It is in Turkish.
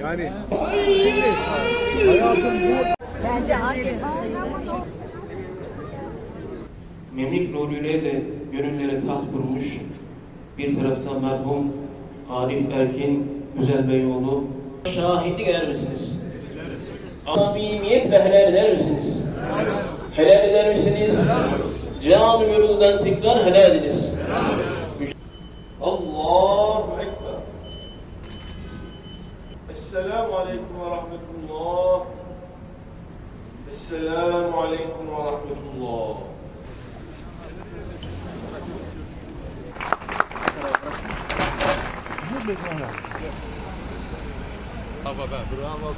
Yani şimdi hayatın bu Memlik nuruyla de gönüllere taht kurmuş bir taraftan merhum Arif Erkin Güzel Beyoğlu şahitlik eder misiniz? Samimiyetle helal eder misiniz? Helal eder misiniz? Can gönülden tekrar helal ediniz. Allahu. Esselamu Aleyküm ve Rahmetullah. Esselamu Aleyküm ve Rahmetullah. Bravo.